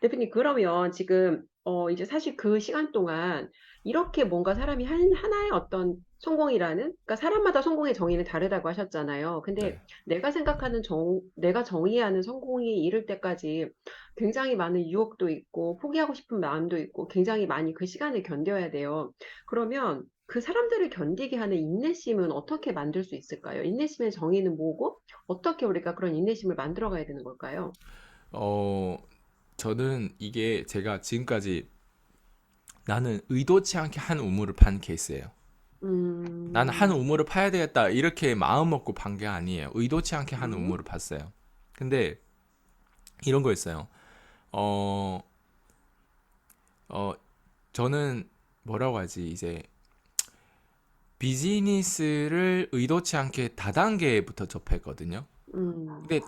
대표님 그러면 지금 어 이제 사실 그 시간 동안 이렇게 뭔가 사람이 한 하나의 어떤 성공이라는 그러니까 사람마다 성공의 정의는 다르다고 하셨잖아요. 근데 네. 내가 생각하는 정 내가 정의하는 성공이 이를 때까지 굉장히 많은 유혹도 있고 포기하고 싶은 마음도 있고 굉장히 많이 그 시간을 견뎌야 돼요. 그러면 그 사람들을 견디게 하는 인내심은 어떻게 만들 수 있을까요? 인내심의 정의는 뭐고 어떻게 우리가 그런 인내심을 만들어 가야 되는 걸까요? 어, 저는 이게 제가 지금까지 나는 의도치 않게 한 우물을 판 케이스예요. 나는 한 음. 우물을 파야 되겠다. 이렇게 마음 먹고 판 게 아니에요. 의도치 않게 한 음. 우물을 팠어요. 근데 이런 거 있어요. 어, 어, 저는 뭐라고 하지? 이제 비즈니스를 의도치 않게 다단계부터 접했거든요. 음. 근데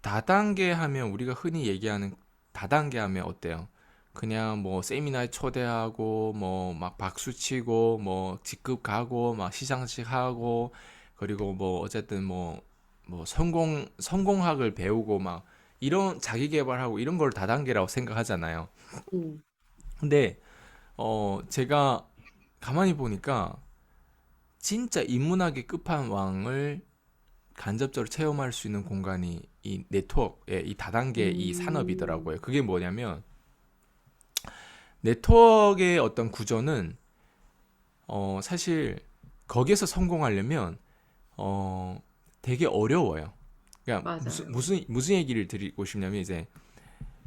다단계 하면 우리가 흔히 얘기하는 다단계 하면 어때요? 그냥 뭐 세미나에 초대하고 뭐 막 박수 치고 뭐 직급 가고 막 시상식 하고 그리고 뭐 어쨌든 뭐뭐 성공 성공학을 배우고 막 이런 자기 개발하고 이런 걸 다단계라고 생각하잖아요. 음. 근데 어 제가 가만히 보니까 진짜 인문학의 끝판왕을 간접적으로 체험할 수 있는 공간이 이 네트워크의 이 다단계 이 음. 산업이더라고요. 그게 뭐냐면 네트워크의 어떤 구조는 어 사실 거기에서 성공하려면 어 되게 어려워요. 그러니까 무슨 맞아요. 무슨 무슨 얘기를 드리고 싶냐면 이제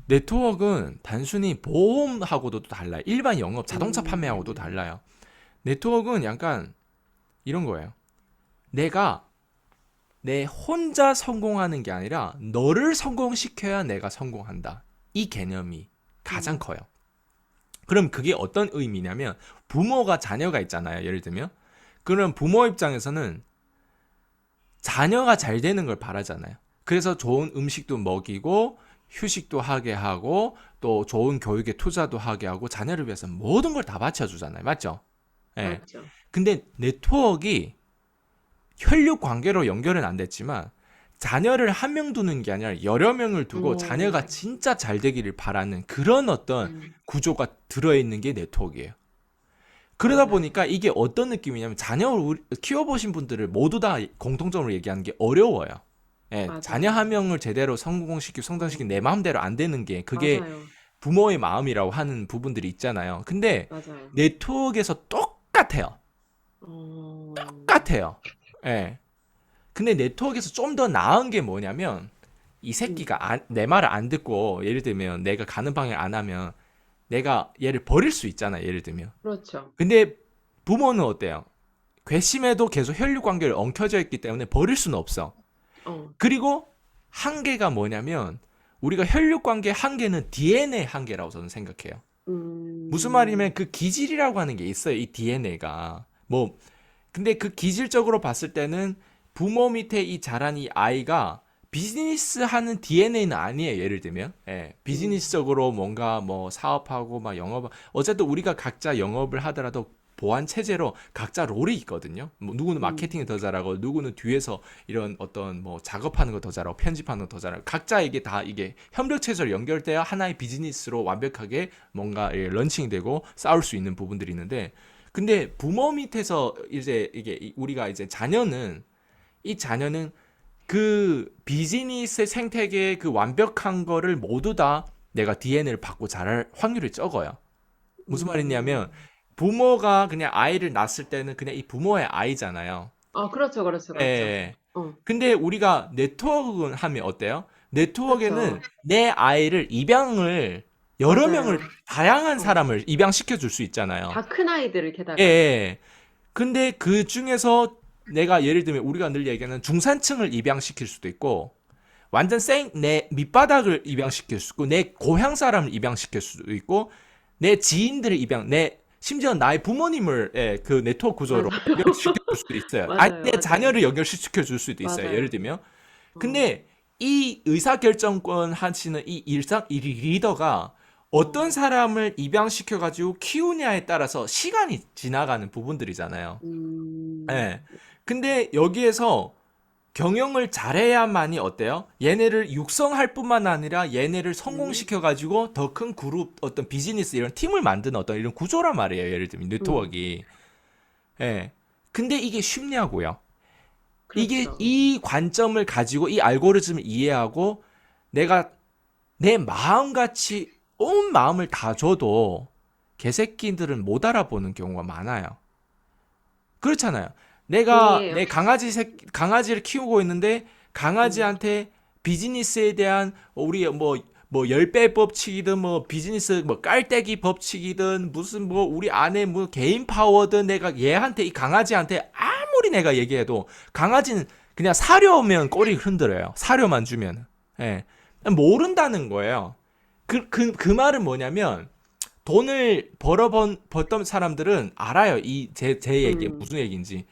네트워크는 단순히 보험하고도 또 달라요. 일반 영업 자동차 판매하고도 음. 달라요. 네트워크는 약간 이런 거예요. 내가 내 혼자 성공하는 게 아니라 너를 성공시켜야 내가 성공한다. 이 개념이 가장 음. 커요. 그럼 그게 어떤 의미냐면 부모가 자녀가 있잖아요. 예를 들면 그럼 부모 입장에서는 자녀가 잘 되는 걸 바라잖아요. 그래서 좋은 음식도 먹이고 휴식도 하게 하고 또 좋은 교육에 투자도 하게 하고 자녀를 위해서 모든 걸 다 바쳐주잖아요. 맞죠? 예. 맞죠. 근데 네트워크가 혈육 관계로 연결은 안 됐지만 자녀를 한 명 두는 게 아니라 여러 명을 두고 자녀가 어. 진짜 잘 되기를 바라는 그런 어떤 음. 구조가 들어있는 게 네트워크예요. 그러다 맞아요. 보니까 이게 어떤 느낌이냐면 자녀를 키워보신 분들을 모두 다 공통적으로 얘기하는 게 어려워요. 예, 자녀 맞아요. 한 명을 제대로 성공시키고 성장시키고 내 마음대로 안 되는 게 그게 맞아요. 부모의 마음이라고 하는 부분들이 있잖아요. 근데 맞아요. 네트워크에서 똑같아요. 어. 똑같아요. 예. 근데 네트워크에서 좀 더 나은 게 뭐냐면 이 음. 새끼가 안- 내 말을 안 듣고 예를 들면 내가 가는 방향 안 하면 내가 얘를 버릴 수 있잖아. 예를 들면. 그렇죠. 근데 부모는 어때요? 괘씸해도 계속 혈육 관계를 엉켜져 있기 때문에 버릴 수는 없어. 어. 그리고 한계가 뭐냐면 우리가 혈육 관계 한계는 DNA 한계라고 저는 생각해요. 무슨 말이냐면 음. 그 기질이라고 하는 게 있어요. 이 DNA가. 뭐 근데 그 기질적으로 봤을 때는 부모 밑에 이 자란 이 아이가 비즈니스 하는 DNA는 아니에요. 예를 들면. 예. 음. 비즈니스적으로 뭔가 뭐 사업하고 막 영업 어쨌든 우리가 각자 영업을 하더라도 보안 체제로 각자 롤이 있거든요. 뭐 누구는 음. 마케팅을 더 잘하고 누구는 뒤에서 이런 어떤 뭐 작업하는 거 더 잘하고 편집하는 거 더 잘하고 각자에게 다 이게 협력 체제로 연결돼야 하나의 비즈니스로 완벽하게 뭔가 예, 런칭되고 싸울 수 있는 부분들이 있는데 근데 부모 밑에서 이제 이게 이- 우리가 이제 자녀는 이 자녀는 그 비즈니스 생태계의 그 완벽한 거를 모두 다 내가 DNA를 받고 자랄 확률이 적어요. 무슨 말이냐면 음. 부모가 그냥 아이를 낳았을 때는 그냥 이 부모의 아이잖아요. 아, 그렇죠. 그렇죠. 예. 그렇죠. 예. 어. 근데 우리가 네트워크 하면 어때요? 네트워크에는 그렇죠. 내 아이를 입양을 여러 명을 맞아요. 다양한 어. 사람을 입양시켜 줄 수 있잖아요. 다 큰 아이들을 예, 게다가. 예. 근데 그 중에서 내가 예를 들면 우리가 늘 얘기하는 중산층을 입양시킬 수도 있고 완전 생 내 밑바닥을 입양시킬 수 있고 내 고향 사람을 입양시킬 수도 있고 내 지인들을 입양 내 심지어 나의 부모님을 예, 그 네트워크 구조로. 연결시켜 줄 수도 있어요. 아니 맞아요. 내 맞아요. 자녀를 연결시켜 줄 수도 있어요. 예를 맞아요. 들면. 어. 근데 이 의사결정권 하시는 이 일상 이 리더가 어떤 어. 사람을 입양시켜 가지고 키우냐에 따라서 시간이 지나가는 부분들이잖아요. 음. 예. 근데 여기에서 경영을 잘해야만이 어때요? 얘네를 육성할 뿐만 아니라 얘네를 성공시켜 가지고 더 큰 그룹 어떤 비즈니스 이런 팀을 만드는 어떤 이런 구조란 말이에요. 예를 들면 네트워크가. 예. 근데 이게 쉽냐고요. 이게 그렇죠. 이 관점을 가지고 이 알고리즘을 이해하고 내가 내 마음같이 온 마음을 다 줘도 개새끼들은 못 알아보는 경우가 많아요. 그렇잖아요. 내가 동의해요. 내 강아지 새 강아지를 키우고 있는데 강아지한테 비즈니스에 대한 우리 뭐 뭐 열배 법칙이든 뭐 비즈니스 뭐 깔때기 법칙이든 무슨 뭐 우리 안에 뭐 개인 파워든 내가 얘한테 이 강아지한테 아무리 내가 얘기해도 강아지는 그냥 사료면 꼬리 흔들어요. 사료만 주면. 예. 모른다는 거예요. 그, 그, 그 말은 뭐냐면, 돈을 벌어 번, 벌던 사람들은 알아요. 이, 제, 제 얘기, 음. 무슨 얘기인지.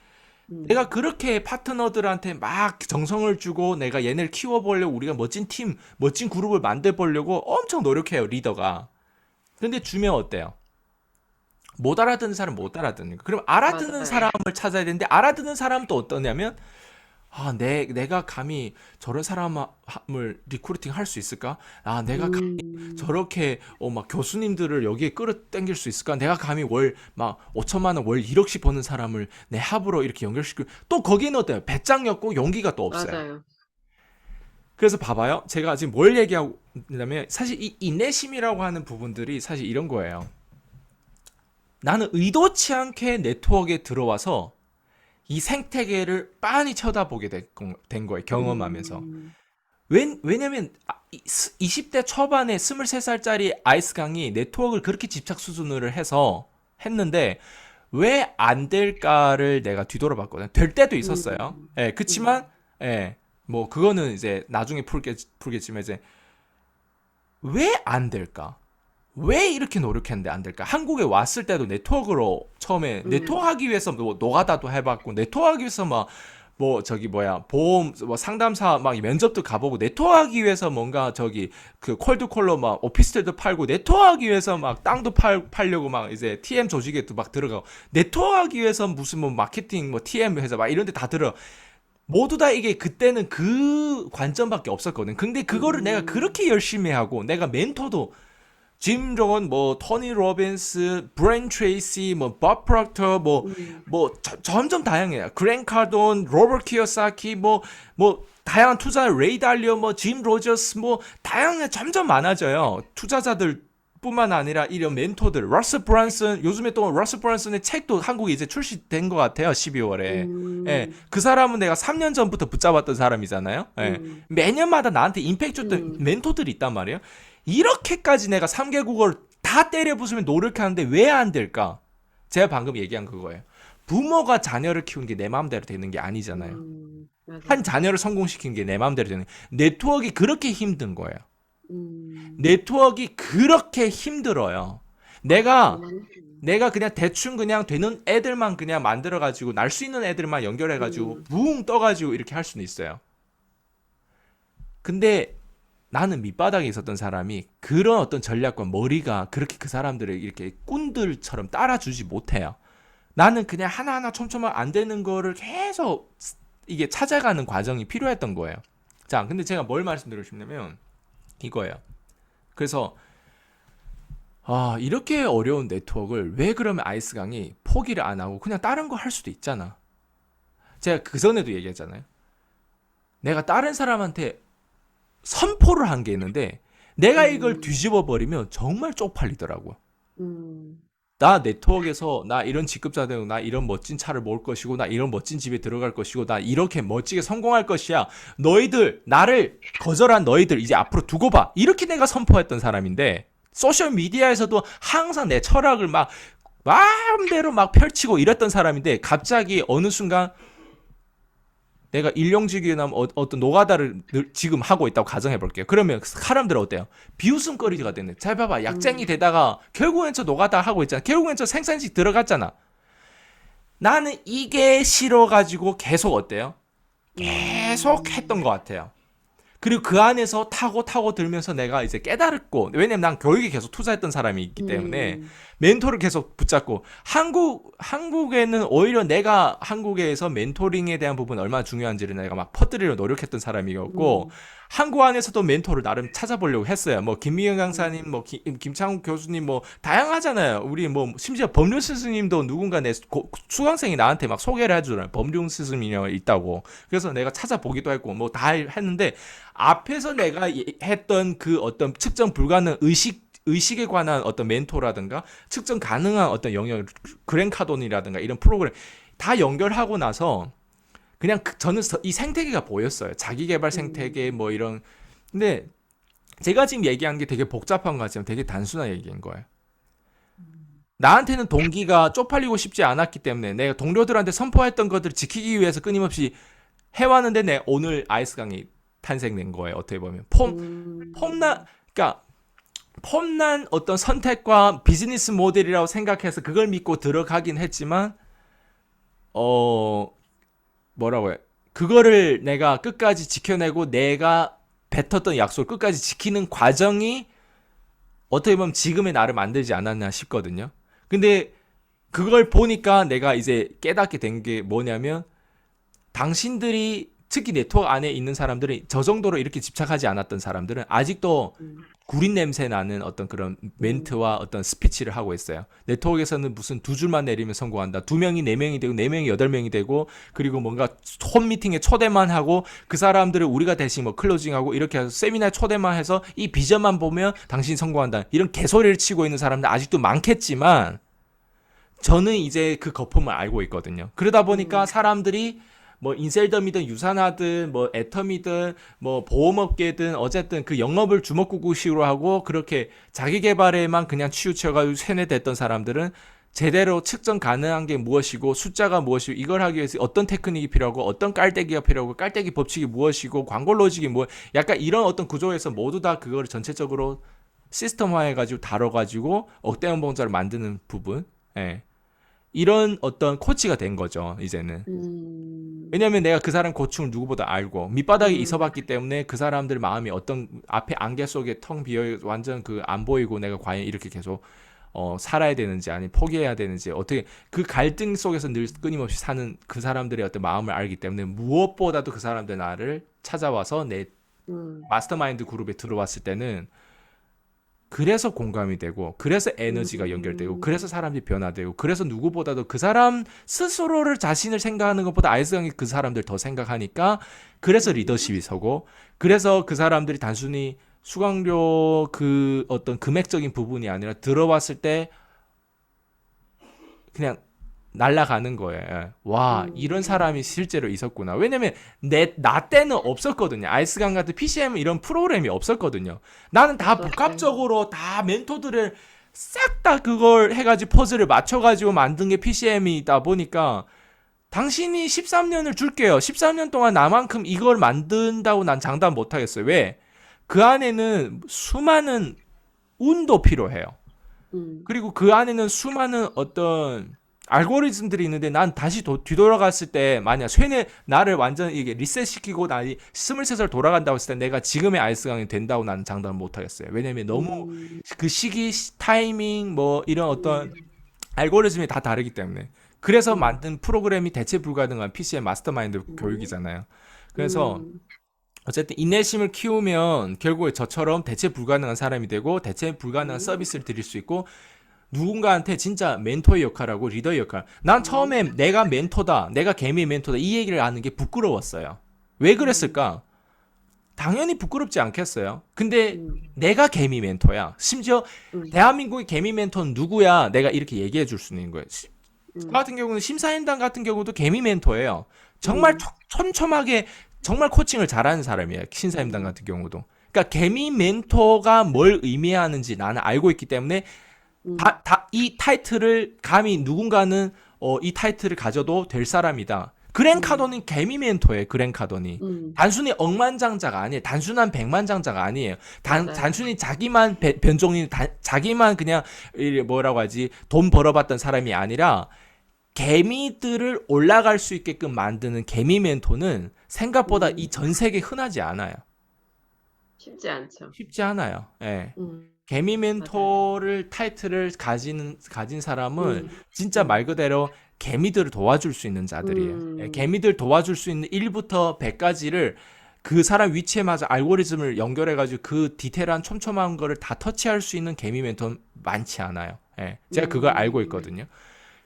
음. 내가 그렇게 파트너들한테 막 정성을 주고 내가 얘네를 키워보려고 우리가 멋진 팀, 멋진 그룹을 만들어보려고 엄청 노력해요, 리더가. 근데 주면 어때요? 못 알아듣는 사람 못 알아듣는 거. 그럼 알아듣는 맞아요. 사람을 찾아야 되는데 알아듣는 사람은 또 어떠냐면 아, 내, 내가 감히 저런 사람을 리크루팅 할 수 있을까? 아, 내가 감히 음. 저렇게 어, 막 교수님들을 여기에 끌어당길 수 있을까? 내가 감히 월 막 5천만 원 월 1억씩 버는 사람을 내 합으로 이렇게 연결시키고 또 거기는 어때요? 배짱이었고 용기가 또 없어요. 맞아요. 그래서 봐봐요. 제가 지금 뭘 얘기하고 있냐면 사실 이 인내심이라고 하는 부분들이 사실 이런 거예요. 나는 의도치 않게 네트워크에 들어와서 이 생태계를 빤히 쳐다보게 된, 건- 된 거예요. 경험하면서. 음. 왜, 왜냐면 아, 이 스- 20대 초반에 23살짜리 아이스강이 네트워크를 그렇게 집착 수준으로 해서 했는데 왜 안 될까를 내가 뒤돌아봤거든요. 될 때도 있었어요. 음. 예, 그치만 예, 뭐 그거는 이제 나중에 풀겠, 풀겠지만 이제 왜 안 될까? 왜 이렇게 노력했는데 안 될까? 한국에 왔을 때도 네트워크로 처음에 음. 네트워크 하기 위해서 뭐 노가다도 해봤고 네트워크 하기 위해서 막 뭐 저기 뭐야 보험 뭐 상담사 막 면접도 가보고 네트워크 하기 위해서 뭔가 저기 그 콜드콜로 막 오피스텔도 팔고 네트워크 하기 위해서 막 땅도 팔 팔려고 막 이제 TM 조직에도 막 들어가고 네트워크 하기 위해서 무슨 뭐 마케팅 뭐 TM 회사 막 이런 데 다 들어 모두 다 이게 그때는 그 관점밖에 없었거든. 근데 그거를 음. 내가 그렇게 열심히 하고 내가 멘토도 짐 존, 뭐 토니 로빈스, 브레인 트레이시, 뭐밥 프락터, 뭐 음. 뭐 점점 다양해요. 그랜 카돈, 로버트 키오사키, 뭐뭐 다양한 투자 레이 달리오, 뭐짐 로저스, 뭐 다양해 점점 많아져요. 투자자들 뿐만 아니라 이런 멘토들, 러스 브란슨, 요즘에 또 러스 브란슨의 책도 한국에 이제 출시된 것 같아요. 12월에. 음. 예, 그 사람은 내가 3년 전부터 붙잡았던 사람이잖아요. 예. 음. 매년마다 나한테 임팩트 줬던 음. 멘토들이 있단 말이에요. 이렇게까지 내가 3개 국어를 다 때려 부수면 노력하는데 왜 안 될까? 제가 방금 얘기한 그거예요. 부모가 자녀를 키우는 게 내 마음대로 되는 게 아니잖아요. 음. 한 자녀를 성공시키는 게 내 마음대로 되는 네트워크가 그렇게 힘든 거예요. 음. 네트워크가 그렇게 힘들어요. 내가 음. 내가 그냥 대충 그냥 되는 애들만 그냥 만들어 가지고 날 수 있는 애들만 연결해 가지고 음. 붕 떠 가지고 이렇게 할 수는 있어요. 근데 나는 밑바닥에 있었던 사람이 그런 어떤 전략과 머리가 그렇게 그 사람들을 이렇게 꾼들처럼 따라주지 못해요. 나는 그냥 하나하나 촘촘하게 안 되는 거를 계속 이게 찾아가는 과정이 필요했던 거예요. 자, 근데 제가 뭘 말씀드리고 싶냐면 이거예요. 그래서 아, 이렇게 어려운 네트워크를 왜 그러면 아이스강이 포기를 안 하고 그냥 다른 거 할 수도 있잖아. 제가 그 전에도 얘기했잖아요. 내가 다른 사람한테 선포를 한 게 있는데 내가 이걸 음. 뒤집어 버리면 정말 쪽팔리더라고. 음. 나 네트워크에서 나 이런 직급자 되고 나 이런 멋진 차를 몰 것이고 나 이런 멋진 집에 들어갈 것이고 나 이렇게 멋지게 성공할 것이야. 너희들 나를 거절한 너희들 이제 앞으로 두고 봐. 이렇게 내가 선포했던 사람인데 소셜 미디어에서도 항상 내 철학을 막 마음대로 막 펼치고 이랬던 사람인데 갑자기 어느 순간 내가 일용직이나 어, 어떤 노가다를 늘- 지금 하고 있다고 가정해 볼게요. 그러면 사람들은 어때요? 비웃음거리가 됐네. 잘 봐봐. 약쟁이 되다가 결국엔 저 노가다 하고 있잖아. 결국엔 저 생산직 들어갔잖아. 나는 이게 싫어가지고 계속 어때요? 계속 했던 것 같아요. 그리고 그 안에서 타고 타고 들면서 내가 이제 깨달았고 왜냐면 난 교육에 계속 투자했던 사람이 있기 때문에 음. 멘토를 계속 붙잡고 한국 한국에는 오히려 내가 한국에서 멘토링에 대한 부분 얼마나 중요한지를 내가 막 퍼뜨리려 노력했던 사람이었고 음. 한국 안에서도 멘토를 나름 찾아보려고 했어요. 뭐 김미영 강사님, 뭐 김, 김창욱 교수님 뭐 다양하잖아요. 우리 뭐 심지어 법률 스승님도 누군가 내 고- 수강생이 나한테 막 소개를 해주잖아요. 법률 스승님이 있다고. 그래서 내가 찾아보기도 했고 뭐 다 했는데 앞에서 내가 예- 했던 그 어떤 측정 불가능 의식 의식에 관한 어떤 멘토라든가 측정 가능한 어떤 영역 그랜카돈이라든가 이런 프로그램 다 연결하고 나서 그냥 그- 저는 서- 이 생태계가 보였어요. 자기 개발 생태계 뭐 이런 근데 제가 지금 얘기한 게 되게 복잡한 것 같지만 되게 단순한 얘기인 거예요. 나한테는 동기가 쪽팔리고 싶지 않았기 때문에 내가 동료들한테 선포했던 것들을 지키기 위해서 끊임없이 해왔는데 내 오늘 아이스강이 탄생된 거예요. 어떻게 보면 폼 음. 폼난 그러니까 폼난 어떤 선택과 비즈니스 모델이라고 생각해서 그걸 믿고 들어가긴 했지만 어 뭐라고 해 그거를 내가 끝까지 지켜내고 내가 뱉었던 약속을 끝까지 지키는 과정이 어떻게 보면 지금의 나를 만들지 않았나 싶거든요. 근데 그걸 보니까 내가 이제 깨닫게 된 게 뭐냐면 당신들이 특히 네트워크 안에 있는 사람들이 저 정도로 이렇게 집착하지 않았던 사람들은 아직도 음. 구린 냄새 나는 어떤 그런 멘트와 어떤 스피치를 하고 있어요. 네트워크에서는 무슨 두 줄만 내리면 성공한다. 두 명이 네 명이 되고 네 명이 여덟 명이 되고 그리고 뭔가 홈 미팅에 초대만 하고 그 사람들을 우리가 대신 뭐 클로징하고 이렇게 해서 세미나에 초대만 해서 이 비전만 보면 당신이 성공한다. 이런 개소리를 치고 있는 사람들 아직도 많겠지만 저는 이제 그 거품을 알고 있거든요. 그러다 보니까 사람들이 뭐 인셀덤이든 유산하든 뭐 애텀이든 뭐 보험업계든 어쨌든 그 영업을 주먹구구식으로 하고 그렇게 자기 개발에만 그냥 치우쳐가지고 세뇌됐던 사람들은 제대로 측정 가능한 게 무엇이고 숫자가 무엇이고 이걸 하기 위해서 어떤 테크닉이 필요하고 어떤 깔때기가 필요하고 깔때기 법칙이 무엇이고 광고 로직이 뭐 약간 이런 어떤 구조에서 모두 다 그걸 전체적으로 시스템화해가지고 다뤄가지고 억대형 봉자를 만드는 부분 예. 이런 어떤 코치가 된 거죠 이제는 음. 왜냐면 내가 그 사람 고충을 누구보다 알고 밑바닥에 음. 있어봤기 때문에 그 사람들 마음이 어떤 앞에 안개 속에 텅 비어 완전 그 안 보이고 내가 과연 이렇게 계속 어 살아야 되는지 아니 포기해야 되는지 어떻게 그 갈등 속에서 늘 끊임없이 사는 그 사람들의 어떤 마음을 알기 때문에 무엇보다도 그 사람들 나를 찾아와서 내 음. 마스터마인드 그룹에 들어왔을 때는 그래서 공감이 되고 그래서 에너지가 음. 연결되고 그래서 사람이 변화되고 그래서 누구보다도 그 사람 스스로를 자신을 생각하는 것보다 아이스강이 그 사람들 더 생각하니까 그래서 리더십이 서고 그래서 그 사람들이 단순히 수강료 그 어떤 금액적인 부분이 아니라 들어왔을 때 그냥 날아가는 거예요. 예. 와, 음. 이런 사람이 실제로 있었구나. 왜냐면 내 나 때는 없었거든요. 아이스강 같은 PCM 이런 프로그램이 없었거든요. 나는 다. 복합적으로 다 멘토들을 싹 다 그걸 해가지고 퍼즐을 맞춰가지고 만든 게 PCM이다 보니까 당신이 13년을 줄게요. 13년 동안 나만큼 이걸 만든다고 난 장담 못 하겠어요. 왜? 그 안에는 수많은 운도 필요해요. 음. 그리고 그 안에는 수많은 어떤 알고리즘들이 있는데 난 다시 도- 뒤돌아갔을 때 만약 쇠뇌 나를 완전 이게 리셋시키고 나 23살 돌아간다고 했을 때 내가 지금의 아이스강이 된다고 나는 장담 못 하겠어요. 왜냐면 너무 음. 그 시기 시- 타이밍 뭐 이런 어떤 알고리즘이 다 다르기 때문에 그래서 만든 프로그램이 대체 불가능한 PC의 마스터마인드 교육이잖아요. 그래서 음. 어쨌든 인내심을 키우면 결국에 저처럼 대체 불가능한 사람이 되고 대체 불가능한 서비스를 드릴 수 있고 누군가한테 진짜 멘토의 역할하고 리더의 역할. 난 처음에 내가 멘토다, 내가 개미 멘토다 이 얘기를 하는 게 부끄러웠어요. 왜 그랬을까? 당연히 부끄럽지 않겠어요. 근데 음. 내가 개미 멘토야. 심지어 음. 대한민국의 개미 멘토는 누구야? 내가 이렇게 얘기해 줄 수 있는 거예요. 시- 음. 저 같은 경우는 심사인단 같은 경우도 개미 멘토예요. 정말 음. 초- 촘촘하게 정말 코칭을 잘하는 사람이에요. 심사임당 같은 경우도. 그러니까 개미 멘토가 뭘 의미하는지 나는 알고 있기 때문에 음. 다, 다, 이 타이틀을 감히 누군가는 어, 이 타이틀을 가져도 될 사람이다. 그랜 카더는 개미 멘토예요. 그랜 카더니. 음. 단순히 억만장자가 아니에요. 단순한 백만장자가 아니에요. 단, 맞아요. 단순히 자기만 배- 변종인, 다- 자기만 그냥 이 뭐라고 하지 돈 벌어봤던 사람이 아니라 개미들을 올라갈 수 있게끔 만드는 개미 멘토는 생각보다 음. 이전 세계 흔하지 않아요. 쉽지 않죠. 쉽지 않아요. 예. 음, 개미. 멘토를 타이틀을 가진 가진 사람은 음, 진짜 음, 말 그대로 개미들을 도와줄 수 있는 자들이에요. 예, 음, 개미들 도와줄 수 있는 1부터 100까지를 그 사람 위치에 맞아 알고리즘을 연결해 가지고 그 디테일한 촘촘한 거를 다 터치할 수 있는 개미 멘토는 많지 않아요. 예. 제가 그걸 알고 음, 있거든요.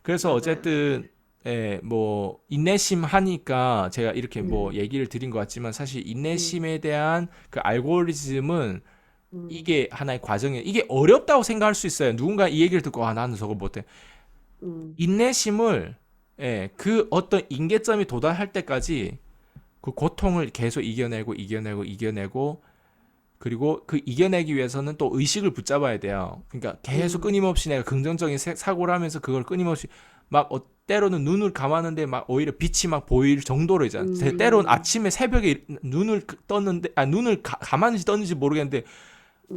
그래서. 어쨌든 예, 뭐 인내심 하니까 제가 이렇게 뭐 음, 얘기를 드린 것 같지만 사실 음, 인내심에 대한 그 알고리즘은 음, 이게 하나의 과정이에요. 이게 어렵다고 생각할 수 있어요. 누군가 이 얘기를 듣고 아 나는 저거 못해. 음, 인내심을 예, 그 어떤 임계점이 도달할 때까지 그 고통을 계속 이겨내고 이겨내고 이겨내고 그리고 그 이겨내기 위해서는 또 의식을 붙잡아야 돼요. 그러니까 계속 음, 끊임없이 내가 긍정적인 세- 사고를 하면서 그걸 끊임없이 막 어, 때로는 눈을 감았는데 막 오히려 빛이 막 보일 정도로 있잖아. 제- 때로는 음, 아침에 새벽에 눈을 그- 떴는데 아 눈을 가, 감았는지 떴는지 모르겠는데 음,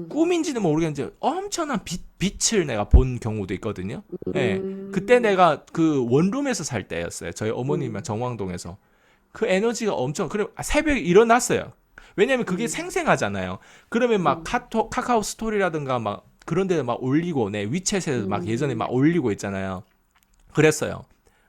꿈인지는 모르겠는데 엄청난 빛, 빛을 내가 본 경우도 있거든요. 예. 그때 음, 내가 그 원룸에서 살 때였어요. 저희 어머님이랑 음, 정왕동에서. 그 에너지가 엄청, 그래, 새벽에 일어났어요. 왜냐면 그게 음, 생생하잖아요. 그러면 막 음, 카톡, 카카오 스토리라든가 막 그런 데막 올리고, 내 위챗에 막 예전에 막 음, 올리고 있잖아요. 그랬어요.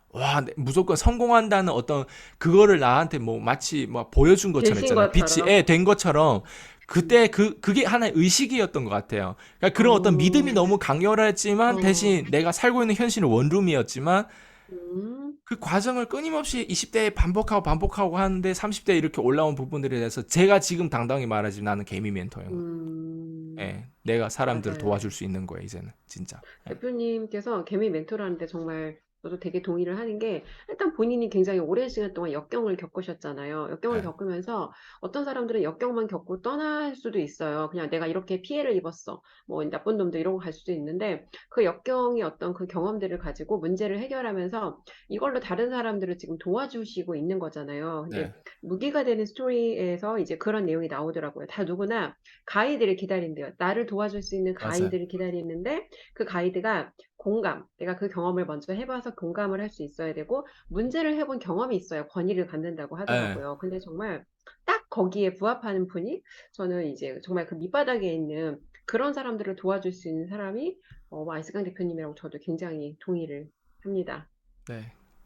와, 내- 무조건 성공한다는 어떤 그거를 나한테 뭐 마치 막 보여준 것처럼 있잖아요. 빛이. 예, 된 것처럼 그때 음, 그 그게 하나의 의식이었던 것 같아요. 그러니까 그런 어떤 믿음이 어, 너무 강렬했지만 어, 대신 내가 살고 있는 현실은 원룸이었지만 음, 그 과정을 끊임없이 20대에 반복하고 반복하고 하는데 30대에 이렇게 올라온 부분들에 대해서 제가 지금 당당히 말하지 나는 개미 멘토예요. 음, 예, 내가 사람들을 맞아요. 도와줄 수 있는 거예요 이제는 진짜. 예, 대표님께서 개미 멘토라는데 정말 저도 되게 동의를 하는 게 일단 본인이 굉장히 오랜 시간 동안 역경을 겪으셨잖아요. 역경을 예, 겪으면서 어떤 사람들은 역경만 겪고 떠날 수도 있어요. 그냥 내가 이렇게 피해를 입었어. 뭐 나쁜 놈들 이러고 갈 수도 있는데 그 역경이 어떤 그 경험들을 가지고 문제를 해결하면서 이걸로 다른 사람들을 지금 도와주시고 있는 거잖아요. 근데 네, 무기가 되는 스토리에서 이제 그런 내용이 나오더라고요. 다 누구나 가이드를 기다린대요. 나를 도와줄 수 있는 맞아요. 가이드를 기다리는데 그 가이드가 공감, 내가 그 경험을 먼저 해봐서 공감을 할 수 있어야 되고, 문제를 해본 경험이 있어야 권위를 갖는다고 예, 하더라고요. 근데 정말 딱 거기에 부합하는 분이 저는 이제 정말 그 밑바닥에 있는 그런 사람들을 도와줄 수 있는 사람이 어, 아이스강 대표님이라고 저도 굉장히 동의를 합니다. 네.